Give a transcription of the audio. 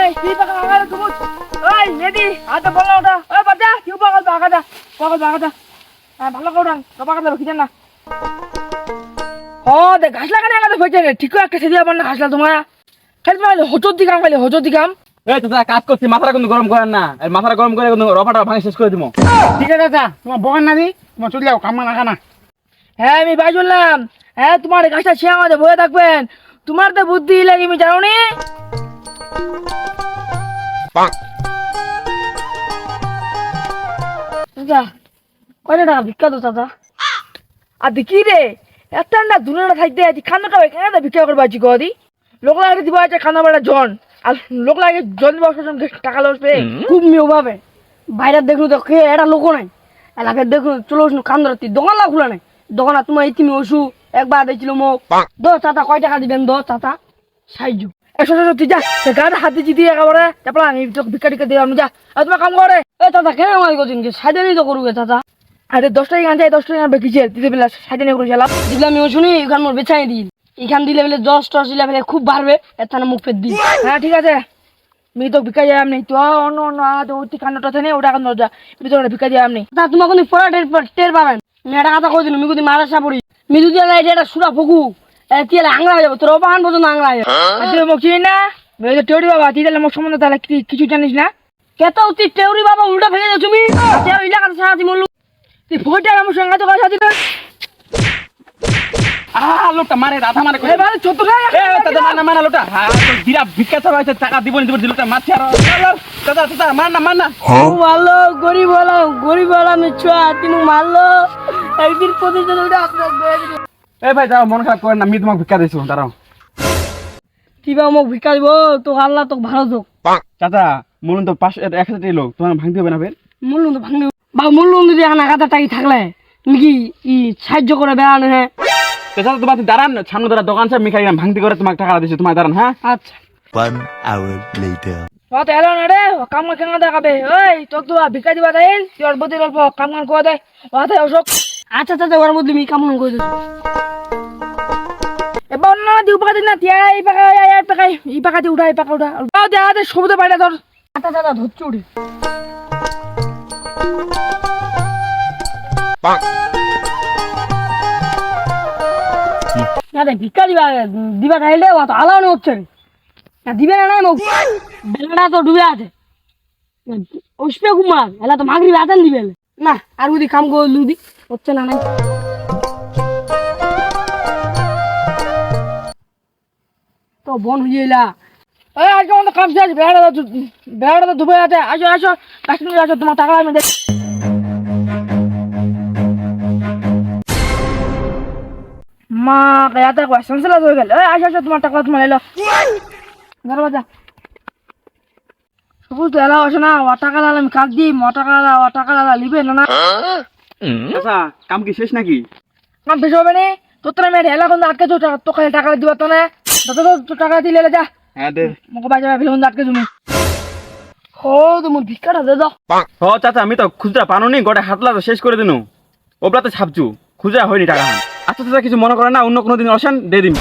এই তুই পাকা আগারে তুমুত এই নেদি হাতে বলা ওটা। ওই বাচ্চা কেউ পাকাল বাগাদা পাকাল বাগাদা হ্যাঁ ভালো করে তো পাকাল রুখি না। ও দে ঘাস লাগানে আগাতে হয়েছে রে ঠিক একটা সেদি আবার না ঘাসলা তোমার। খালি তোমার হজর দিকাম খালি হজর দিকাম এই চাচা কাজ করছি মাথাটা কিন্তু গরম করেন না। মাথাটা গরম করে কিন্তু রফাটা ভাঙি শেষ করে দিব ঠিক আছে চাচা তোমার বগান না দি তোমার চলে যাও কামা না খানা। হ্যাঁ আমি হ্যাঁ তোমার গাছটা ছিঁড়ে আমাদের বয়ে থাকবেন। তোমার তো বুদ্ধি লাগে আমি জানো নি? কয়টা টাকা ভিক্ষা তো চাচা আর দেখি রে এত না দুনিয়াটা থাকতে আছি খান্নাটা কেন ভিক্ষা করব আছি গদি? লোক লাগে দিব আছে খানা বেড়া জন আর লোক লাগে জন দিব টাকা লসবে। খুব মেয়ে ভাবে। বাইরে দেখলু তো কে এটা লোক নাই। এলাকায় দেখলু চলো শুনো কান ধরতি। দোকান লাগ খোলা নাই। দোকান তোমার ইতিমি ওষু একবার দিয়েছিল মোক দ চাতা কয় টাকা দিবেন দ চাতা সাইজু। একশো সত্যি যা। সে গাড়ি হাতে জিতে একেবারে তারপর আমি তোকে ভিক্ষা টিকা দিয়ে আমি যা। আর তোমার কাম করে এ চাচা কেন আমার করছেন কি সাইডে নিয়ে তো করুকে চাচা আরে দশ টাকা আনছে দশ টাকা দিতে পেলে সাইডে নিয়ে করে চালাম দিলে আমি শুনি এখান মোর বেছাই দিল। এখান দিলে বেলে দশ টস দিলে বেলে খুব বাড়বে এখানে মুখ ফের দিই হ্যাঁ ঠিক আছে। আমি তো ভিক্ষা যাই আপনি তো অন্য অন্য তো ওটি কান্নটা থাকে ওটা কান্ন যা। আমি তো ভিক্ষা যাই আপনি তা তোমার কোনো পড়া টের টের পাবেন একটা কথা কই দিন আমি যদি মারা সাপড়ি আমি যদি এটা সুরা ফুকু এতিয়ালে আংলা হয়ে যাব। তোর অপাহান পর্যন্ত আংলা হয়ে যাবে। মোক চিনি না? টেউরি বাবা তুই তাহলে মোর সম্বন্ধে তাহলে কি- কিছু জানিস না? কেত তুই টেউরি বাবা উল্টা ফেলে যাও তুমি? আচ্ছা ইলাকার সাহায্য মূল্য তুই ফোনটা আমার সঙ্গে তো লোকটা মারে রাধা মারে এ লোকটা। হ্যাঁ হয়েছে টাকা দিব দিব মারছি আর। গরিব গরিব হলাম ছুয়া তিনি মারলো। একদিন প্রতিদিন ওটা আপনার এ ভাই যাও মন খারাপ করেন না আমি তোমাকে ভিক্ষা দিয়েছি দাঁড়াও। কিবা মোক ভিক্ষা দিব তো আল্লাহ তোকে ভালো তোক চাচা বলুন তো পাঁচশো এক হাজার লোক তোমার ভাঙতে হবে না ফের? মূল্য তো ভাঙবে। বা মূল্য যদি এখন একাতে টাকি থাকলে তুমি কি ই সাহায্য করে বেড়ানো হ্যাঁ চাচা তোমার দাঁড়ান সামনে দাঁড়া দোকান সব মিখাই ভাঙতে করে তোমাকে টাকা দিয়েছি তোমার দাঁড়ান হ্যাঁ? আচ্ছা। One hour later. অত এলো না রে ও কাম কেন দেখাবে। ওই তোকে তো ভিক্ষা দিবা তাই অল্প দিন অল্প কাম কাম করে দে অত অশোক আচ্ছা চাচা ওর মধ্যে আমি কামন করে দিউ পাকা দিন না তিয়া এই পাকা এই পাকা এই পাকা দিয়ে উঠা এই পাকা উঠা। তাও দেখা দে সবুজে বাইরে ধর। চাচা ধরছি উঠে। না ভিক্ষা দিবা দিবা চাইলে অত আলাও হচ্ছে না দিবে না নাই মোক বেলাটা তো ডুবে আছে। উসপে কুমার এলা তো মাগরি দিবে। না আর যদি কাম করলু দি হচ্ছে না নাই। বন হয়ে এলা এই আজকে আমাদের কাম শেষ বেড়াটা তো বেড়াটা ডুবে আছে। আসো আসো কাশ্মীর আসো তোমার টাকা আমি দেখ মা বেড়াতে কয় সংসার হয়ে গেল। এই আসো আসো তোমার টাকা তোমার এলো। ধরো বাজা সবুজ তো এলা আসো না ও টাকা লাল আমি কাক দিই ম টাকা লালা ও টাকা লালা লিবে না না। চাচা কাম কি শেষ নাকি? কাম বেশি হবে নি? তোর আমি এলা কিন্তু আটকে তো টাকা দিবা তো না। তত তো টাকা দিলে যা। হ্যাঁ দে। মোক বাজা ফেলে কিন্তু আটকে তুমি। ও তোমার ভিক্ষাটা দে দাও হ চাচা আমি তো খুচরা পানো নি গোটা হাতলা তো শেষ করে দিনু। ওপরা তো ছাপছু খুচরা হয়নি টাকা হান। আচ্ছা চাচা কিছু মনে করে না অন্য কোনো দিন আসেন দিয়ে দিন